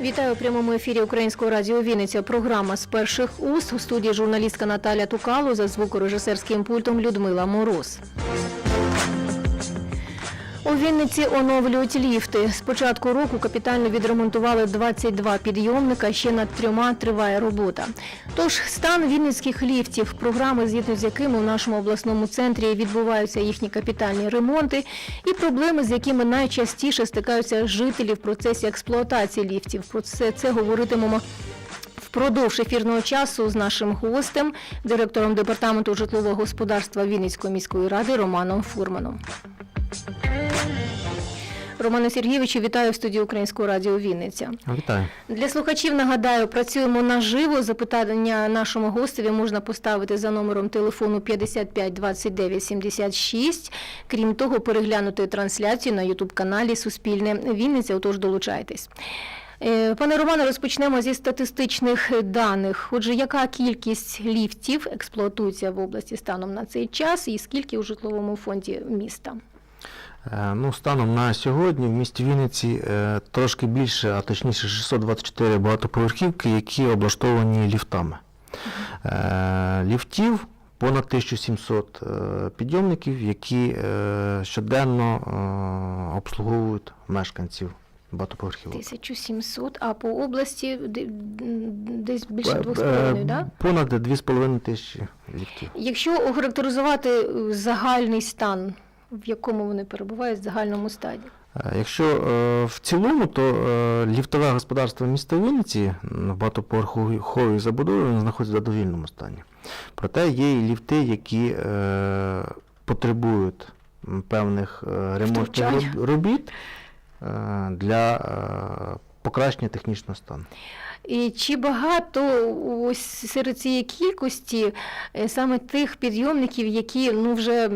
Вітаю у прямому ефірі Українського радіо Вінниця. Програма з перших уст у студії журналістка Наталя Тукало за звукорежисерським пультом Людмила Мороз. У Вінниці оновлюють ліфти. З початку року капітально відремонтували 22 підйомника, ще над трьома триває робота. Тож стан вінницьких ліфтів, програми, згідно з якими у нашому обласному центрі відбуваються їхні капітальні ремонти, і проблеми, з якими найчастіше стикаються жителі в процесі експлуатації ліфтів. Про це, це говоритимемо Впродовж ефірного часу з нашим гостем, директором департаменту житлового господарства Вінницької міської ради Романом Фурманом. Романе Сергійовичу, вітаю в студії Українського радіо Вінниця. Вітаю. Для слухачів нагадаю, працюємо наживо. Запитання нашому гостеві можна поставити за номером телефону 55 29 76. Крім того, переглянути трансляцію на Ютуб-каналі Суспільне Вінниця. Отож, долучайтесь. Е, Пане Романе, розпочнемо зі статистичних даних. Отже, яка кількість ліфтів експлуатується в області станом на цей час, і скільки у житловому фонді міста? Е, Ну, станом на сьогодні в місті Вінниці е, трошки більше, а точніше 624 багатоповерхівки, які облаштовані ліфтами. Ліфтів понад 1700 е, підйомників, які щоденно обслуговують мешканців багатоповерхівок. 1700, а по області десь більше Е, 2,5, е, да? Понад 2,5 тисячі ліфтів. Якщо охарактеризувати е, загальний стан, в якому вони перебувають в загальному стані? Е, Якщо е, в цілому, то е, ліфтове господарство міста Вінниці в багатоповерховій забудові знаходиться в задовільному стані. Проте є і ліфти, які е, потребують певних е, ремонтних робіт е, для е, покращення технічного стану. І чи багато ось серед цієї кількості е, саме тих підйомників, які ну вже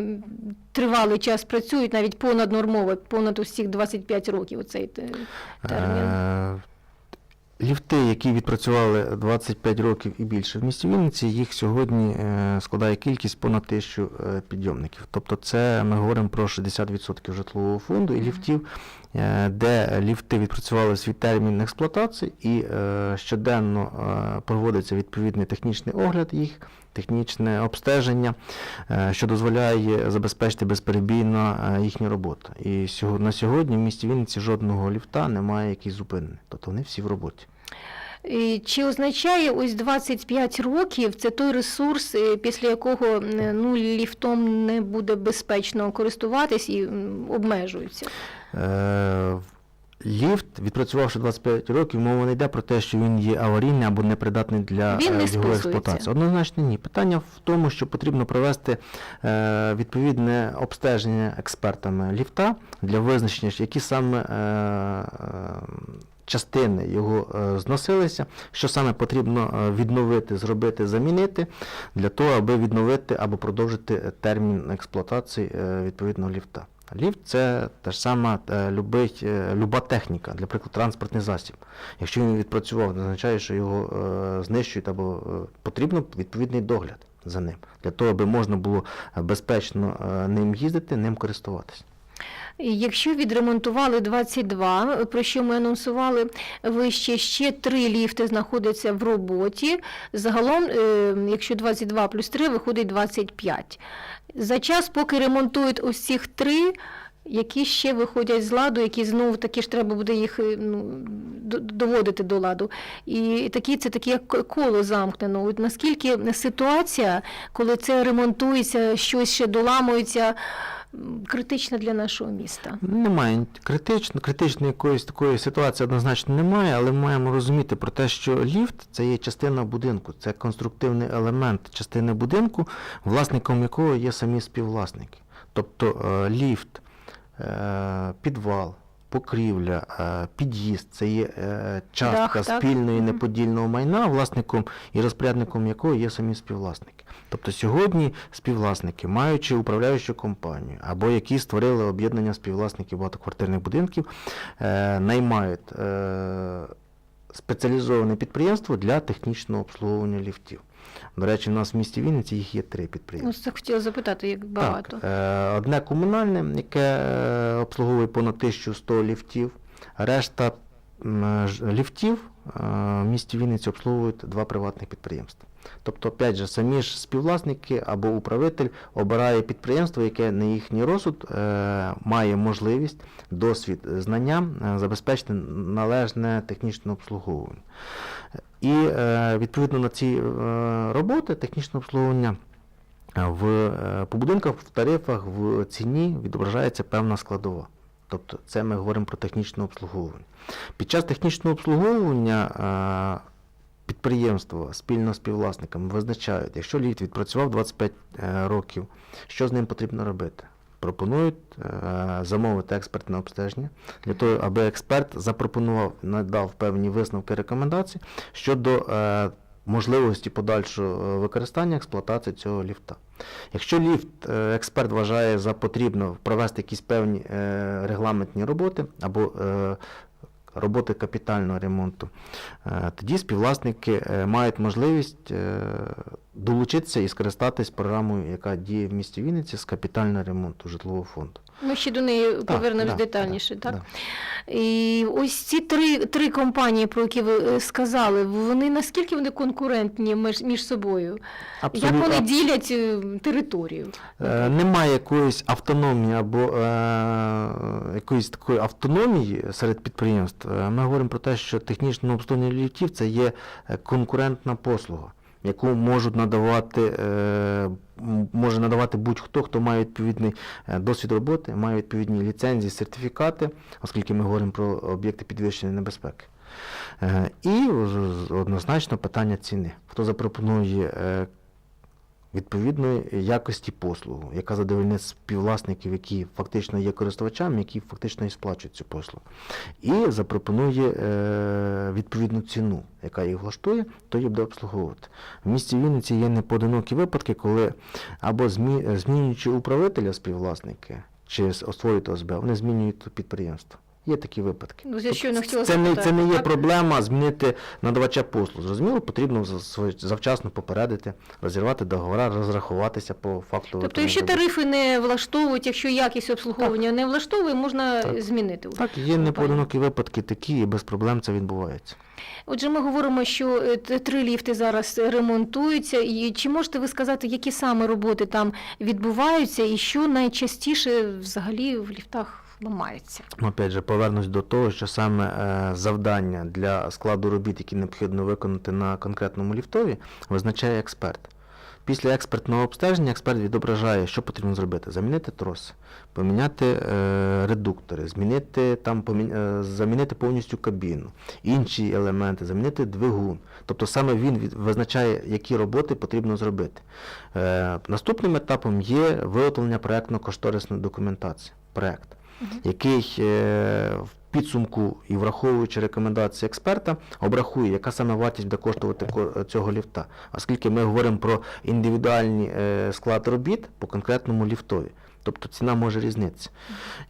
тривалий час працюють, навіть понад нормово, понад усіх 25 років оцей термін? Е, Ліфти, які відпрацювали 25 років і більше в місті Вінниці, їх сьогодні е, складає кількість понад тисячу е, підйомників. Тобто це ми говоримо про 60% житлового фонду і ліфтів, е, де ліфти відпрацювали свій термін експлуатації і е, щоденно е, проводиться відповідний технічний огляд їх, технічне обстеження, е, що дозволяє забезпечити безперебійно е, їхню роботу. І на сьогодні в місті Вінниці жодного ліфта немає, який зупинений. Тобто вони всі в роботі. Чи означає ось 25 років це той ресурс, е, після якого е, ну, ліфтом не буде безпечно користуватись і обмежується? Е, Ліфт, відпрацювавши 25 років, мова не йде про те, що він є аварійний або непридатний для Він не е, його експлуатації. Однозначно ні. Питання в тому, що потрібно провести е, відповідне обстеження експертами ліфта для визначення, які саме е, частини його е, зносилися, що саме потрібно е, відновити, зробити, замінити для того, аби відновити або продовжити термін експлуатації е, відповідного ліфта. Ліфт це та ж сама любить, е, люба техніка, для прикладу, транспортний засіб. Якщо він відпрацював, не означає, що його е, знищують або е, потрібно відповідний догляд за ним, для того, аби можна було е, безпечно е, ним їздити, ним користуватися. Якщо відремонтували 22, про що ми анонсували вище, ще три ліфти знаходяться в роботі. Загалом, е, якщо 22 плюс 3, виходить 25. За час, поки ремонтують ось цих три, які ще виходять з ладу, які знову таки ж треба буде їх е, ну, доводити до ладу. І такі це таке коло замкнено. От наскільки ситуація, коли це ремонтується, щось ще доламується, критична для нашого міста. Немає критично, критичної якоїсь такої ситуації однозначно немає, але ми маємо розуміти про те, що ліфт це є частина будинку, це конструктивний елемент частини будинку, власником якого є самі співвласники. Тобто е, ліфт, е, підвал, покрівля, е, під'їзд це є е, частка Дах, спільної неподільного майна, власником і розпорядником якого є самі співвласники. Тобто сьогодні співвласники, маючи управляючу компанію або які створили об'єднання співвласників багатоквартирних будинків, е, наймають спеціалізоване підприємство для технічного обслуговування ліфтів. До речі, у нас в місті Вінниці їх є три підприємства. Ну, це хотіла запитати, як багато. Так, е, одне комунальне, яке е, обслуговує понад 1100 ліфтів. Решта ліфтів е, в місті Вінниці обслуговують два приватних підприємства. Тобто, опять же, самі ж співвласники або управитель обирає підприємство, яке на їхній розсуд має можливість, досвід, знання забезпечити належне технічне обслуговування. І е, відповідно на ці е, роботи технічне обслуговування е, в, е, по будинках, в тарифах, в ціні відображається певна складова. Тобто це ми говоримо про технічне обслуговування. Під час технічного обслуговування підприємства спільно з співвласниками визначають, якщо ліфт відпрацював 25 е, років, що з ним потрібно робити. Пропонують е, замовити експертне обстеження для того, аби експерт запропонував, надав певні висновки рекомендації щодо е, можливості подальшого е, використання експлуатації цього ліфта. Якщо ліфт експерт вважає за потрібно провести якісь певні регламентні роботи або роботи капітального ремонту, е, тоді співвласники е, мають можливість е, долучитися і скористатись програмою, яка діє в місті Вінниці з капітального ремонту житлового фонду. Ми ще до неї повернемось детальніше, так? І ось ці три, три компанії, про які ви е, сказали, вони наскільки вони конкурентні між, між собою? Як Абсолютно- вони ділять е, територію? Е, Немає якоїсь автономії або е, якоїсь такої автономії серед підприємств. Е, Ми говоримо про те, що технічне обслуговування ліфтів це є конкурентна послуга, яку можуть надавати, е, може надавати будь-хто, хто має відповідний е, досвід роботи, має відповідні ліцензії, сертифікати, оскільки ми говоримо про об'єкти підвищеної небезпеки. Е, І однозначно питання ціни. Хто запропонує відповідної якості послугу, яка задовольнить співвласників, які фактично є користувачами, які фактично і сплачують цю послугу. І запропонує е, відповідну ціну, яка їх влаштує, то її буде обслуговувати. В місті Вінниці є непоодинокі випадки, коли або змінюючи управителя співвласники чи створюють ОСБ, вони змінюють підприємство. Є такі випадки. Ну, я щойно хотіла це, не, це не є так? проблема змінити надавача послуг. Зрозуміло, потрібно завчасно попередити, розірвати договори, розрахуватися по факту. Тобто, якщо тарифи не влаштовують, якщо якість обслуговування не влаштовує, можна Так. змінити. Так, є непоодинокі випадки такі, і без проблем це відбувається. Отже, ми говоримо, що е, три ліфти зараз ремонтуються. І чи можете ви сказати, які саме роботи там відбуваються, і що найчастіше взагалі в ліфтах ламається? Ну, Опять же, повернусь до того, що саме е, завдання для складу робіт, які необхідно виконати на конкретному ліфтові, визначає експерт. Після експертного обстеження експерт відображає, що потрібно зробити: замінити троси, поміняти е, редуктори, змінити там помі- е, замінити повністю кабіну, інші елементи, замінити двигун. Тобто саме він визначає, які роботи потрібно зробити. Е, наступним етапом є виготовлення проектно-кошторисної документації. Проект який е, в підсумку і враховуючи рекомендації експерта, обрахує, яка саме вартість буде коштувати цього ліфта. Оскільки ми говоримо про індивідуальний е, склад робіт по конкретному ліфтові. Тобто ціна може різнитися.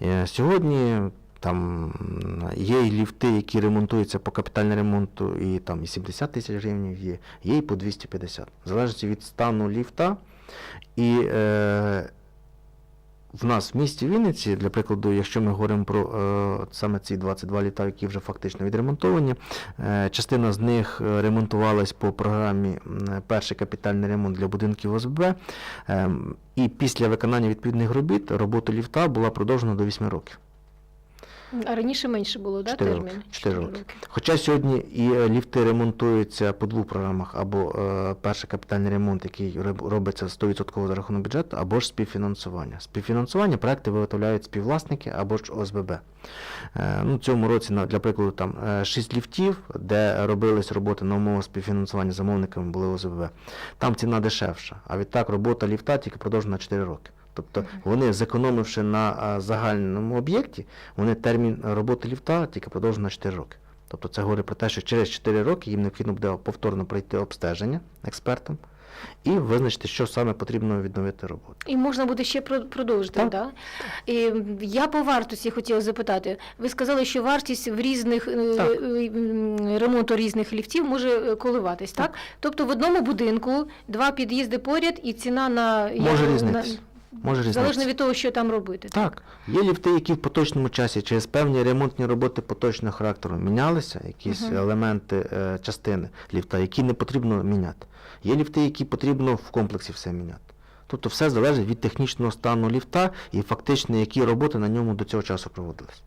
Е, Сьогодні там є і ліфти, які ремонтуються по капітальному ремонту, і там і 70 тисяч гривень є, є і по 250. В залежності від стану ліфта. І е, в нас в місті Вінниці, для прикладу, якщо ми говоримо про е, саме ці 22 літа, які вже фактично відремонтовані, е, частина з них е, ремонтувалась по програмі перший капітальний ремонт для будинків ОСБ. Е, і після виконання відповідних робіт робота ліфта була продовжена до 8 років. А раніше менше було, да, термін? роки. Чотири роки. Хоча сьогодні і е, ліфти ремонтуються по двох програмах: або е, перший капітальний ремонт, який робиться 100% за рахунок бюджету, або ж співфінансування. Співфінансування проекти виготовляють співвласники або ж ОСББ. Е, ну, цьому році, для прикладу, там 6 ліфтів, де робились роботи на умовах співфінансування замовниками були ОСББ. Там ціна дешевша. А відтак робота ліфта тільки продовжена на 4 роки. Тобто вони, зекономивши на загальному об'єкті, вони термін роботи ліфта тільки продовжують на 4 роки. Тобто це говорить про те, що через 4 роки їм необхідно буде повторно пройти обстеження експертам, і визначити, що саме потрібно відновити роботу. І можна буде ще про- продовжити, Так. да? І я по вартості хотіла запитати. Ви сказали, що вартість в різних е, Так. е, ремонту різних ліфтів може е, коливатись, так? Тобто в одному будинку два під'їзди поряд і ціна на Може я- Може Залежно від того, що там робити. Так, є ліфти, які в поточному часі через певні ремонтні роботи поточного характеру мінялися, якісь Мгм. елементи е, частини ліфта, які не потрібно міняти. Є ліфти, які потрібно в комплексі все міняти. Тобто все залежить від технічного стану ліфта і фактично, які роботи на ньому до цього часу проводились.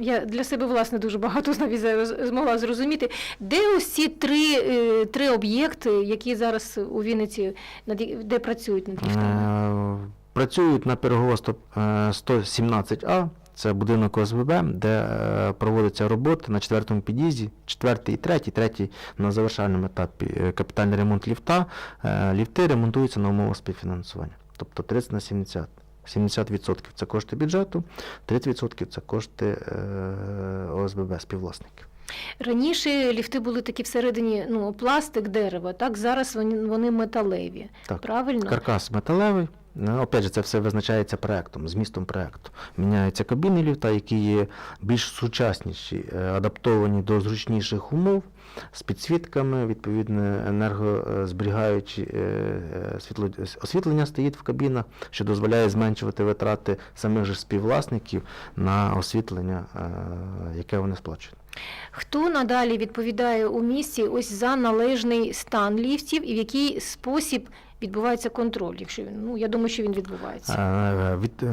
Я для себе власне дуже багато навіть зараз змогла зрозуміти, де ось ці три, е, три об'єкти, які зараз у Вінниці над я- де працюють над ліфтами. Е, Працюють на Пирогова 100, е, 117А, це будинок ОСББ, де е, проводиться робота на четвертому під'їзді, четвертий і третій, третій на завершальному етапі е, капітальний ремонт ліфта. Ліфти ремонтуються на умовах співфінансування, тобто 30 на 70. 70% це кошти бюджету, 30% це кошти ОСББ, співвласників. Раніше ліфти були такі всередині, ну, пластик, дерево, так зараз вони, вони металеві. Так. Правильно? Каркас металевий. Ну, Опять же, це все визначається проектом, змістом проекту. Міняються кабіни ліфта, які є більш сучасніші, е, адаптовані до зручніших умов, з підсвітками, відповідно, енергозберігаючі е, е, освітлення стоїть в кабінах, що дозволяє зменшувати витрати самих же співвласників на освітлення, яке вони сплачують. Хто надалі відповідає у місті ось за належний стан ліфтів і в який спосіб відбувається контроль, якщо він, ну, я думаю, що він відбувається. Е, Від, е,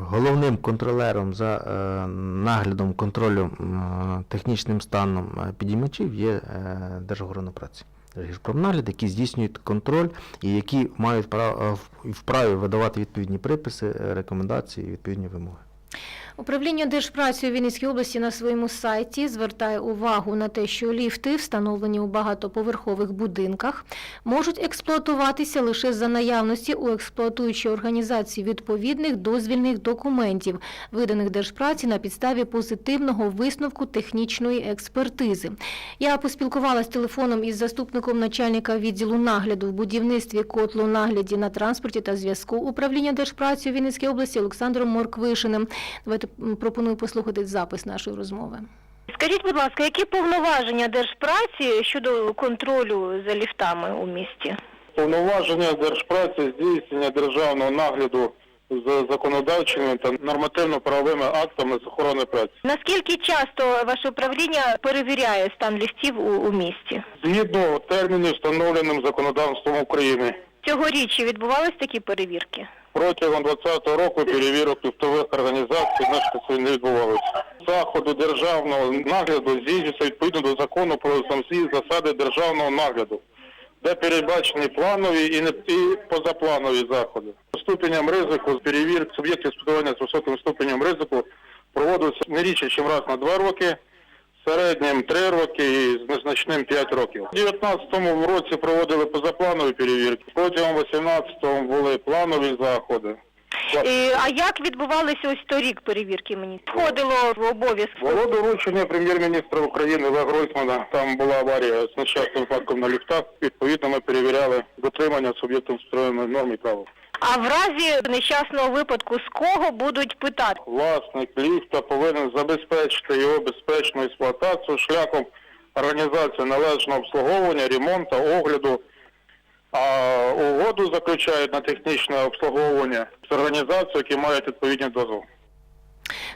головним контролером за е, наглядом контролю технічним станом підіймачів є е, Держохоронопраці. Держгірпромнагляд, які здійснюють контроль і які мають право вправі видавати відповідні приписи, рекомендації відповідні вимоги. Управління Держпраці у Вінницькій області на своєму сайті звертає увагу на те, що ліфти, встановлені у багатоповерхових будинках, можуть експлуатуватися лише за наявності у експлуатуючій організації відповідних дозвільних документів, виданих Держпраці на підставі позитивного висновку технічної експертизи. Я поспілкувалася телефоном із заступником начальника відділу нагляду в будівництві котлу нагляді на транспорті та зв'язку управління Держпраці у Вінницькій області Олександром Морквишиним. Давайте пропоную послухати запис нашої розмови. Скажіть, будь ласка, які повноваження держпраці щодо контролю за ліфтами у місті? Повноваження держпраці здійснення державного нагляду за законодавчими та нормативно-правовими актами з охорони праці. Наскільки часто ваше управління перевіряє стан ліфтів у, у місті? Згідно термінів, встановленим законодавством України. Цьогоріч відбувались такі перевірки? Протягом 2020 року перевірок ліфтових організацій мешканців не відбувалося. Заходи державного нагляду здійснюються відповідно до закону про самі засади державного нагляду, де передбачені планові і, не, і позапланові заходи. Ступеням ризику з перевірок суб'єктів спілкування з високим ступенем ризику проводиться не рідше, ніж раз на два роки, середнім три роки і з незначним 5 років. У 2019 році проводили позапланові перевірки, протягом 2018 були планові заходи. І, а як відбувалися ось торік перевірки мені? Входило в обов'язок? Було доручення прем'єр-міністра України Олега Гройсмана. Там була аварія з нещасним випадком на ліфтах. Відповідно, ми перевіряли дотримання суб'єктом строєної норм і правил. А в разі нещасного випадку з кого будуть питати? Власник ліфта повинен забезпечити його безпечну експлуатацію шляхом організації належного обслуговування, ремонту, огляду. А угоду заключають на технічне обслуговування з організацією, які мають відповідні дозволи.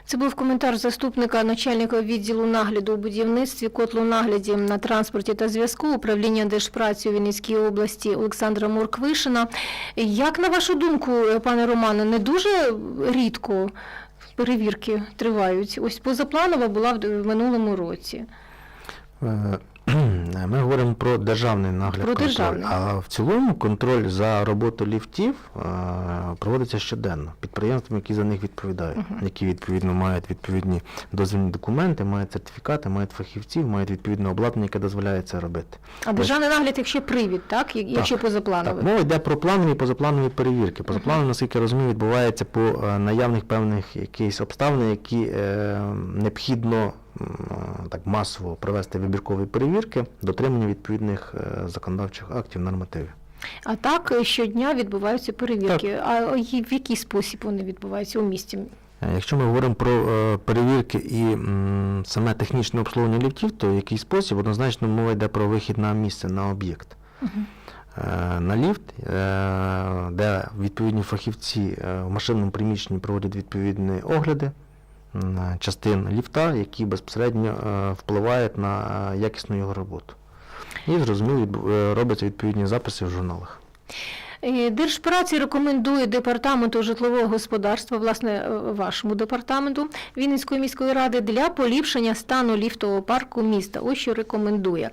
Це був коментар заступника начальника відділу нагляду у будівництві котлонагляді на транспорті та зв'язку управління Держпраці у Вінницькій області Олександра Морквишина. Як на вашу думку, пане Романе, не дуже рідко перевірки тривають? Ось позапланова була в в минулому році. Ми говоримо про державний нагляд Про контроль, державний. а в цілому контроль за роботу ліфтів е, проводиться щоденно підприємствами, які за них відповідають, які відповідно мають відповідні дозвільні документи, мають сертифікати, мають фахівців, мають відповідне обладнання, яке дозволяє це робити. А державний нагляд, якщо привід, так? Якщо Так, позаплановий. Так, мова йде про планові і позапланові перевірки. Позапланові, наскільки я розумію, відбувається по е, наявних певних якихось обставин, які е, необхідно так масово провести вибіркові перевірки, дотримання відповідних е, законодавчих актів, нормативів. А так е, щодня відбуваються перевірки. А е, в який спосіб вони відбуваються у місті? Е, Якщо ми говоримо про перевірки і саме технічне обслуговування ліфтів, то в який спосіб однозначно мова йде про вихід на місце, на об'єкт. Е, На ліфт, де відповідні фахівці в машинному приміщенні проводять відповідні огляди частин ліфта, які безпосередньо е, впливають на е, якісну його роботу. І зрозуміло, е, робляться відповідні записи в журналах. Е, Держпраці рекомендує департаменту житлового господарства, власне, е, вашому департаменту Вінницької міської ради для поліпшення стану ліфтового парку міста. Ось що рекомендує.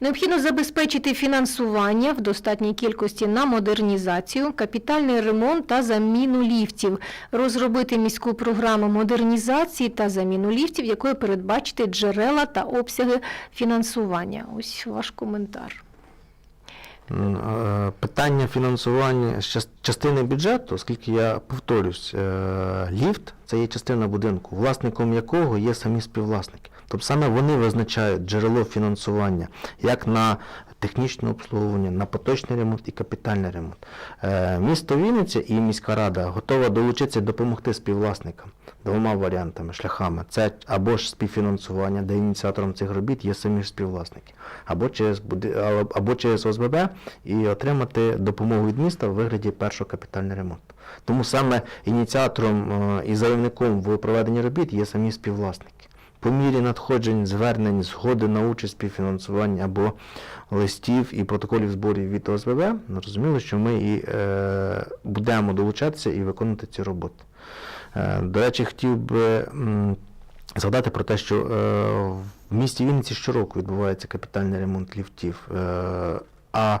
Необхідно забезпечити фінансування в достатній кількості на модернізацію, капітальний ремонт та заміну ліфтів, розробити міську програму модернізації та заміну ліфтів, якою передбачити джерела та обсяги фінансування. Ось ваш коментар. Питання фінансування частини бюджету, оскільки я повторюсь, е, ліфт це є частина будинку, власником якого є самі співвласники. Тобто саме вони визначають джерело фінансування як на технічне обслуговування, на поточний ремонт і капітальний ремонт. Е, Місто Вінниця і міська рада готова долучитися допомогти співвласникам двома варіантами, шляхами. Це або ж співфінансування, де ініціатором цих робіт є самі ж співвласники, або через, або через ОСББ і отримати допомогу від міста в вигляді першого капітального ремонту. Тому саме ініціатором е, і заявником в проведенні робіт є самі співвласники. По мірі надходжень, звернень, згоди на участь співфінансування або листів і протоколів зборів від ОСББ, зрозуміло, що ми і е, будемо долучатися і виконувати ці роботи. Е, До речі, хотів би згадати про те, що е, в місті Вінниці щороку відбувається капітальний ремонт ліфтів, е, а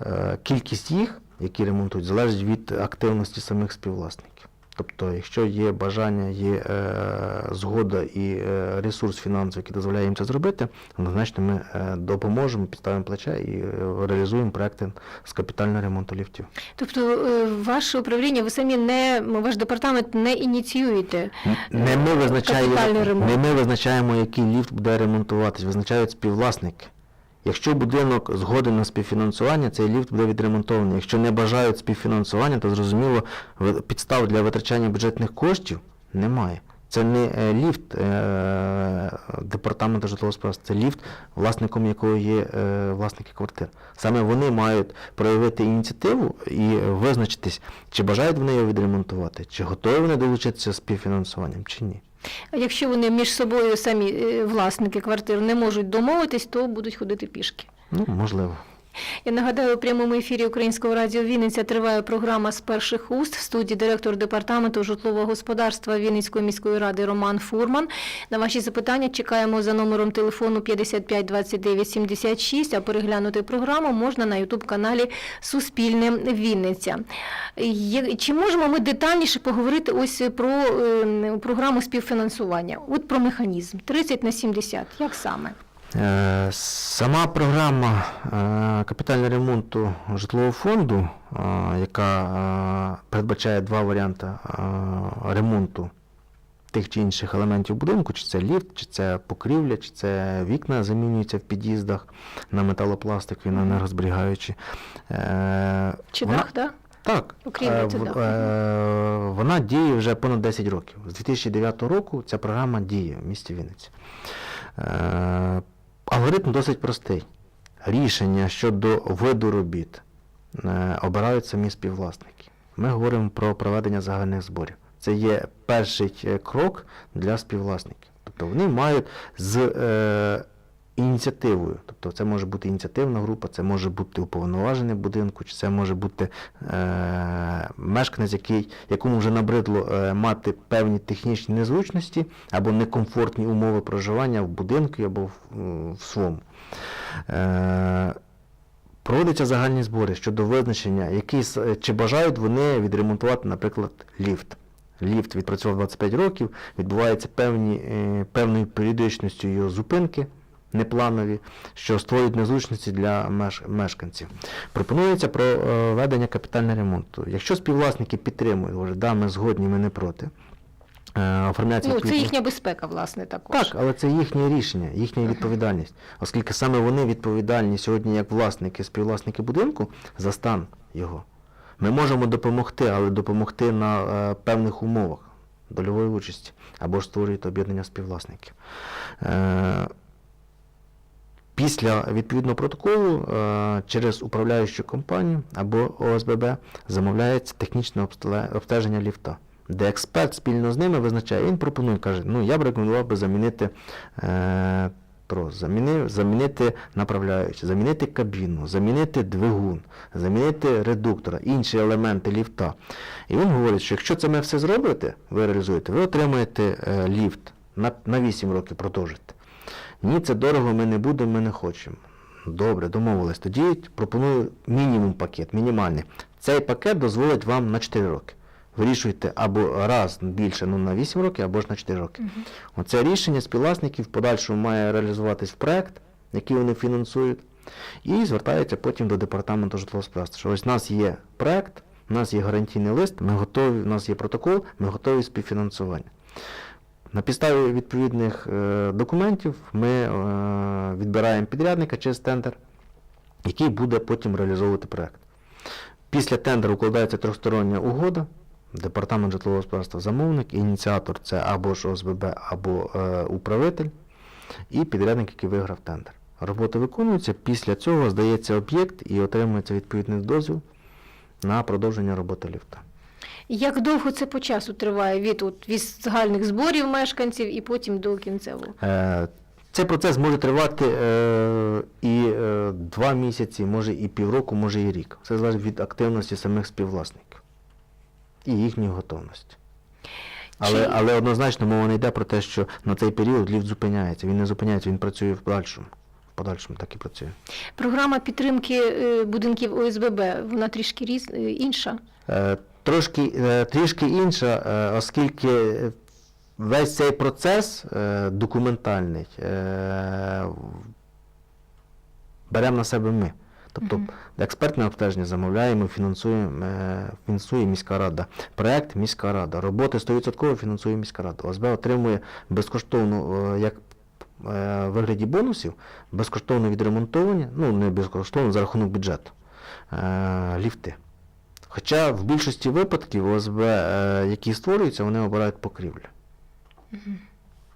е, кількість їх, які ремонтують, залежить від активності самих співвласників. Тобто, якщо є бажання, є е, згода і е, ресурс фінансовий, який дозволяє їм це зробити, однозначно ми е, допоможемо, підставимо плече і е, реалізуємо проекти з капітального ремонту ліфтів. Тобто е, ваше управління, ви самі не ваш департамент не ініціюєте. Не ми визначаємо, Капітальний ремонт. не ми визначаємо, який ліфт буде ремонтуватись, визначають співвласники. Якщо будинок згоден на співфінансування, цей ліфт буде відремонтований. Якщо не бажають співфінансування, то зрозуміло, підстав для витрачання бюджетних коштів немає. Це не е, ліфт е, департаменту житлового господарства, це ліфт, власником якого є е, власники квартир. Саме вони мають проявити ініціативу і визначитись, чи бажають вони його відремонтувати, чи готові вони долучитися співфінансуванням, чи ні. Якщо вони між собою самі е, власники квартир не можуть домовитись, то будуть ходити пішки. Ну, можливо. Я нагадаю, у прямому ефірі Українського радіо Вінниця триває програма з перших уст в студії директор департаменту житлового господарства Вінницької міської ради Роман Фурман. На ваші запитання чекаємо за номером телефону 55 29 76, а переглянути програму можна на ютуб-каналі Суспільне Вінниця. Чи можемо ми детальніше поговорити ось про е, програму співфінансування? От про механізм 30 на 70. Як саме? Е, Сама програма е, капітального ремонту житлового фонду, е, яка передбачає два варіанти ремонту тих чи інших елементів будинку, чи це ліфт, чи це покрівля, чи це вікна замінюються в під'їздах на металопластик, він енергозберігаючий. Е, Чи вона- дах, да? так, е, вона діє вже понад 10 років. З 2009 року ця програма діє в місті Вінниці. Алгоритм досить простий. Рішення щодо виду робіт е, обирають самі співвласники. Ми говоримо про проведення загальних зборів. Це є перший е, крок для співвласників. Тобто вони мають з е, ініціативою. Тобто це може бути ініціативна група, це може бути уповноважений будинку, чи це може бути е, мешканець, який, якому вже набридло е, мати певні технічні незручності або некомфортні умови проживання в будинку або в, в своєму. Е, Проводяться загальні збори щодо визначення, с- е, чи бажають вони відремонтувати, наприклад, ліфт. Ліфт відпрацював 25 років, відбуваються певні, е, певною періодичністю його зупинки непланові, що створюють незручності для меш- мешканців. Пропонується проведення капітального ремонту. Якщо співвласники підтримують, говорять, да, ми згодні, ми не проти, е, оформляється Ну, це їхня безпека, власне, також. Так, але це їхнє рішення, їхня відповідальність, оскільки саме вони відповідальні сьогодні як власники, співвласники будинку за стан його. Ми можемо допомогти, але допомогти на е, певних умовах дольової участі або ж створюєте об'єднання співвласників. Е, Після відповідного протоколу е, через управляючу компанію або ОСББ замовляється технічне обстеження ліфта, де експерт спільно з ними визначає, він пропонує, каже, ну я б рекомендував би замінити е, трос, замінив, замінити направляючі, замінити кабіну, замінити двигун, замінити редуктора, інші елементи ліфта. І він говорить, що якщо це ми все зробите, ви реалізуєте, ви отримаєте е, ліфт на, на 8 років продовжите. Ні, це дорого, ми не будемо, ми не хочемо. Добре, домовились. Тоді пропоную мінімум пакет, мінімальний. Цей пакет дозволить вам на 4 роки. Вирішуйте або раз більше ну, на 8 років, або ж на 4 роки. Оце рішення співвласників в подальшому має реалізуватись в проект, який вони фінансують, і звертаються потім до департаменту житлового господарства. Що ось у нас є проект, у нас є гарантійний лист, ми готові, у нас є протокол, ми готові співфінансування. На підставі відповідних е, документів ми е, відбираємо підрядника через тендер, який буде потім реалізовувати проект. Після тендеру укладається трьохстороння угода. Департамент житлового господарства замовник, ініціатор це або ж ОСББ, або е, управитель, і підрядник, який виграв тендер. Робота виконується, після цього здається об'єкт і отримується відповідний дозвіл на продовження роботи ліфта. Як довго це по часу триває від, от, від загальних зборів мешканців і потім до кінцевого? Е, Цей процес може тривати е, і е, два місяці, може і півроку, може і рік. Все залежить від активності самих співвласників і їхньої готовності. Але, але однозначно мова не йде про те, що на цей період ліфт зупиняється. Він не зупиняється, він працює в подальшому. Подальшому так і працює. Програма підтримки е, будинків ОСББ, вона трішки різ... е, інша. Е, Трошки, трішки інша, оскільки весь цей процес документальний беремо на себе ми. Тобто експертне обстеження замовляємо, фінансуємо, фінансує міська рада. Проект міська рада. Роботи 100% фінансує міська рада. ОСБ отримує безкоштовно, е, як вигляді бонусів, безкоштовно відремонтовані, ну не безкоштовно за рахунок бюджету, е, ліфти. Хоча в більшості випадків ОСБ, е, які створюються, вони обирають покрівлю.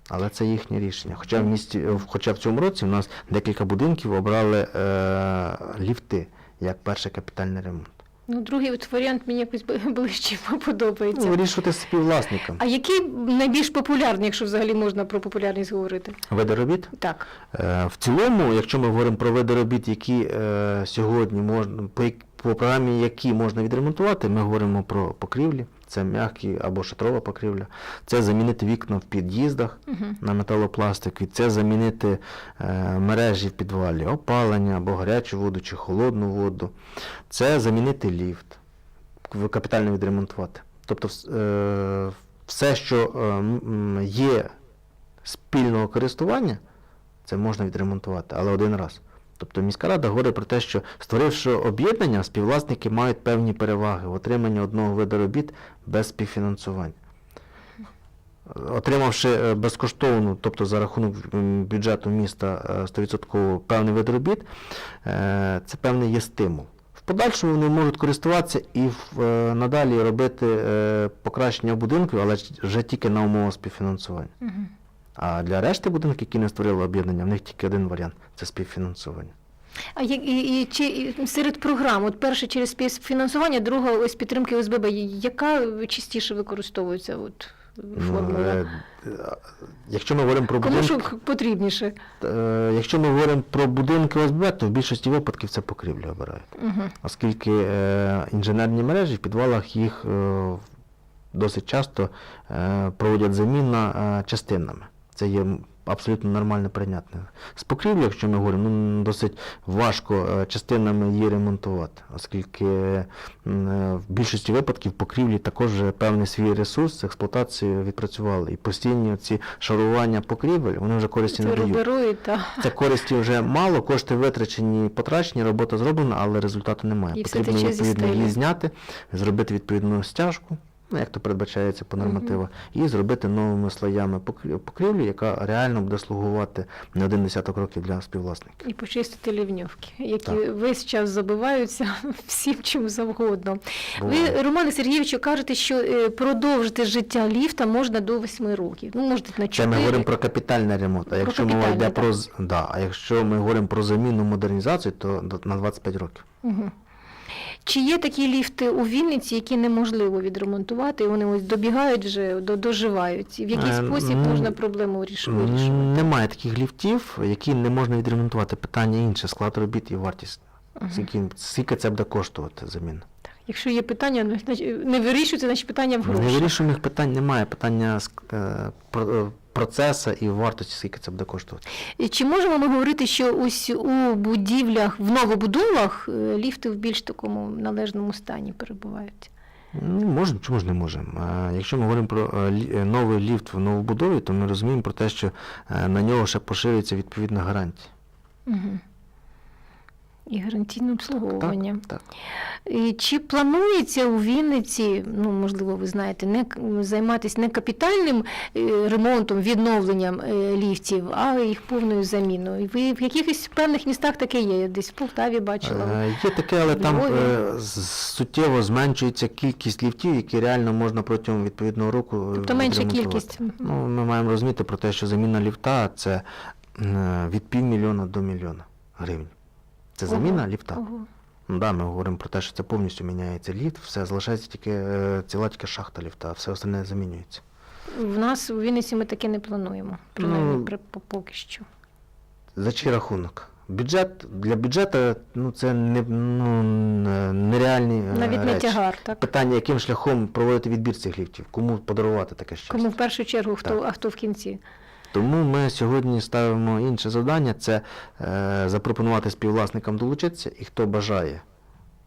Але це їхнє рішення. Хоча в місті, е, хоча в цьому році в нас декілька будинків обрали е, ліфти як перший капітальний ремонт. Ну, другий от варіант мені якось ближче подобається. Ну, вирішувати з співвласником. А який найбільш популярний, якщо взагалі можна про популярність говорити? Види робіт? Так. Е, В цілому, якщо ми говоримо про види робіт, які е, сьогодні можна по, по програмі, які можна відремонтувати, ми говоримо про покрівлі, це м'які або шатрова покрівля, це замінити вікна в під'їздах Угу. на металопластик, це замінити е, мережі в підвалі, опалення або гарячу воду чи холодну воду, це замінити ліфт, капітально відремонтувати. Тобто е, все, що е, є спільного користування, це можна відремонтувати, але один раз. Тобто міська рада говорить про те, що створивши об'єднання, співвласники мають певні переваги в отриманні одного виду робіт без співфінансування. Отримавши е, безкоштовну, тобто за рахунок бюджету міста е, 100% певний вид робіт, е, це певний є стимул. В подальшому вони можуть користуватися і е, надалі робити е, покращення будинку, але вже тільки на умовах співфінансування. А для решти будинків, які не створили об'єднання, в них тільки один варіант це співфінансування. А як і, і чи серед програм, от перше через співфінансування, друга ось підтримки ОСББ, яка частіше використовується от формула? е, якщо ми говоримо про Кому будинки, що потрібніше? е, якщо ми говоримо про будинки ОСБ, то в більшості випадків це покрівлі обирають. Угу. Оскільки е, інженерні мережі в підвалах їх досить часто проводять заміна частинами. Це є абсолютно нормально прийнятне. З покрівлі, якщо ми говоримо, ну, досить важко е, частинами її ремонтувати, оскільки е, в більшості випадків покрівлі також певний свій ресурс експлуатації відпрацювали. І постійні ці шарування покрівель, вони вже користі не дають. Берують, та. Це користі вже мало, кошти витрачені, потрачені, робота зроблена, але результату немає. І Потрібно відповідно її зняти, зробити відповідну стяжку ну, як то передбачається по нормативах, і зробити новими слоями покрі- покрівлю, яка реально буде слугувати не один десяток років для співвласників. І почистити ливньовки, які Так. весь час забиваються всім чим завгодно. Буває. Ви, Романе Сергійовичу, кажете, що е, продовжити життя ліфта можна до 8 років. Ну, можете на 4. Це ми говоримо про капітальний ремонт. А Про якщо мова йде так. про да, а якщо ми говоримо про заміну модернізацію, то на 25 років. Угу. Чи є такі ліфти у Вінниці, які неможливо відремонтувати, і вони ось добігають вже, до- доживають? В який Е, спосіб м, можна проблему виріш- вирішувати? Немає таких ліфтів, які не можна відремонтувати. Питання інше, склад робіт і вартість. Скільки це буде коштувати заміна? Якщо є питання, ну, не вирішується, значить питання в грошах. Невирішених питань немає. Питання е, е, процесу і вартості, скільки це буде коштувати. І Чи можемо ми говорити, що ось у будівлях, в новобудовах е, ліфти в більш такому належному стані перебувають? Ну, можемо, чому ж не можемо? Якщо ми говоримо про новий ліфт в новобудові, то ми розуміємо про те, що на нього ще поширюється відповідна гарантія. Угу. І гарантійне обслуговування. Так, так. І чи планується у Вінниці, ну можливо, ви знаєте, не займатися не капітальним е, ремонтом, відновленням е, ліфтів, а їх повною заміною? Ви в якихось певних містах таке є? Я десь в Полтаві бачила. Е, Є таке, але там суттєво зменшується кількість ліфтів, які реально можна протягом відповідного року. Тобто менша кількість. Ну, ми маємо розуміти про те, що заміна ліфта це від півмільйона до мільйона гривень. Це заміна ліфта. Ого. Ну, да, ми говоримо про те, що це повністю міняється ліфт, все залишається тільки е, ціла тільки шахта ліфта, а все остальне замінюється. В нас у Вінниці ми таке не плануємо, принаймні Ну, при- по- поки що. За чий рахунок? Бюджет для бюджету ну це не ну, нереальні е, Навіть не речі. тягар, так? Питання, яким шляхом проводити відбір цих ліфтів, кому подарувати таке щастя. Кому в першу чергу, хто, Так. а хто в кінці? Тому ми сьогодні ставимо інше завдання це е, запропонувати співвласникам долучитися, і хто бажає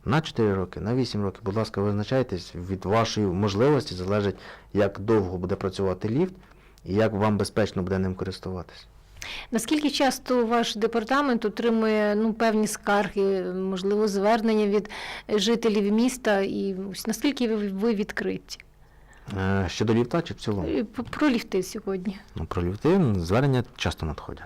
на 4 роки, на 8 років, будь ласка, визначайтесь, від вашої можливості залежить, як довго буде працювати ліфт і як вам безпечно буде ним користуватись. Наскільки часто ваш департамент отримує ну, певні скарги, можливо, звернення від жителів міста, і наскільки ви відкриті? Е, щодо ліфта чи в цілому? Про ліфти сьогодні. Ну, про ліфти звернення часто надходять.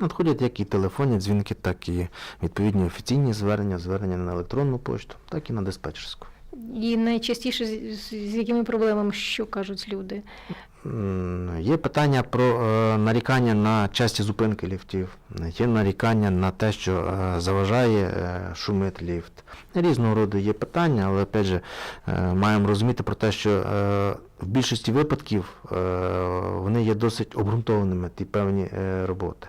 Надходять як і телефонні дзвінки, так і відповідні офіційні звернення, звернення на електронну пошту, так і на диспетчерську. І найчастіше з, якими проблемами, що кажуть люди? Є питання про е, нарікання на часті зупинки ліфтів, є нарікання на те, що е, заважає е, шумить ліфт. Різного роду є питання, але опять же, маємо розуміти про те, що в більшості випадків вони є досить обґрунтованими, ті певні роботи.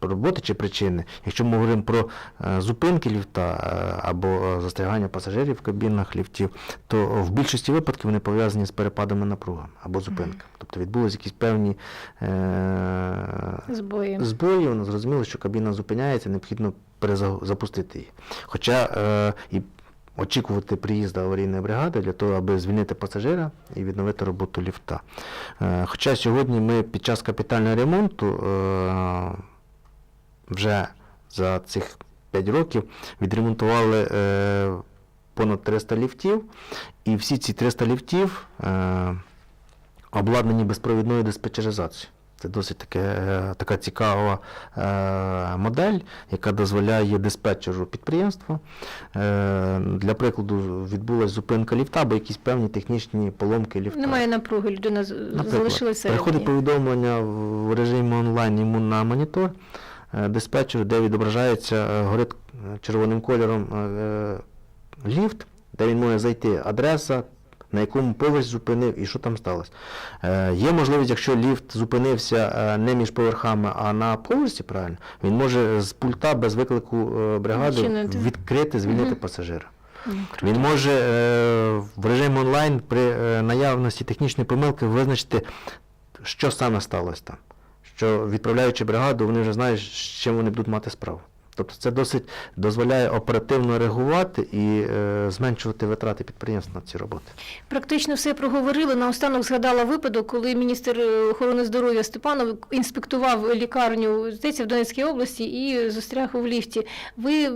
Роботи чи причини. Якщо ми говоримо про е, зупинки ліфта е, або е, застрягання пасажирів в кабінах ліфтів, то в більшості випадків вони пов'язані з перепадами напруги або зупинками. Тобто відбулися якісь певні е, Збої. збої, воно зрозуміло, що кабіна зупиняється, необхідно перезапустити її. Хоча е, і очікувати приїзду аварійної бригади для того, аби звільнити пасажира і відновити роботу ліфта. Хоча сьогодні ми під час капітального ремонту вже за цих 5 років відремонтували е, понад 300 ліфтів, і всі ці 300 ліфтів е, обладнані безпровідною диспетчеризацією. Це досить таке, е, така цікава е, модель, яка дозволяє диспетчеру підприємства. Е, для прикладу, відбулася зупинка ліфта або якісь певні технічні поломки ліфта. Немає напруги, людина залишилася. Приходить повідомлення в режимі онлайн йому на монітор диспетчеру, де відображається, е, горить е, червоним кольором е, е, ліфт, де він може зайти адреса, на якому поверх зупинив і що там сталося. Е, є можливість, якщо ліфт зупинився е, не між поверхами, а на поверсі, правильно, він може з пульта без виклику е, бригади Відчинити. відкрити, звільнити пасажира. Ну. Він може е, в режимі онлайн при е, наявності технічної помилки визначити, що саме сталося там. Що відправляючи бригаду, вони вже знають, з чим вони будуть мати справу. Тобто це досить дозволяє оперативно реагувати і е, зменшувати витрати підприємств на ці роботи. Практично все проговорили. Наостанок згадала випадок, коли міністр охорони здоров'я Степанов інспектував лікарню здається, в Донецькій області і застряг у ліфті. Ви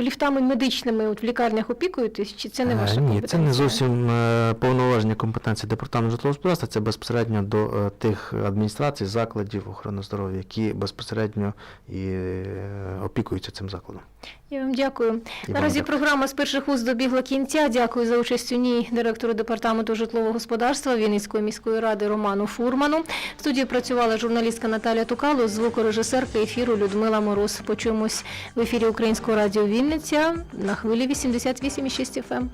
ліфтами медичними от в лікарнях опікуєтесь? Чи це не Е, ваша Ні, компетенція? це не зовсім е, повноваження компетенції департаменту житлового господарства, це безпосередньо до е, тих адміністрацій, закладів охорони здоров'я, які безпосередньо і е, опікуються цим закладом. Я вам дякую. І Наразі вам програма з перших вуз добігла кінця. Дякую за участь у ній директору департаменту житлового господарства Вінницької міської ради Роману Фурману. В студії працювала журналістка Наталя Тукало, звукорежисерка ефіру Людмила Мороз. Почуємось в ефірі Українського радіо Вінниця на хвилі 88,6 FM.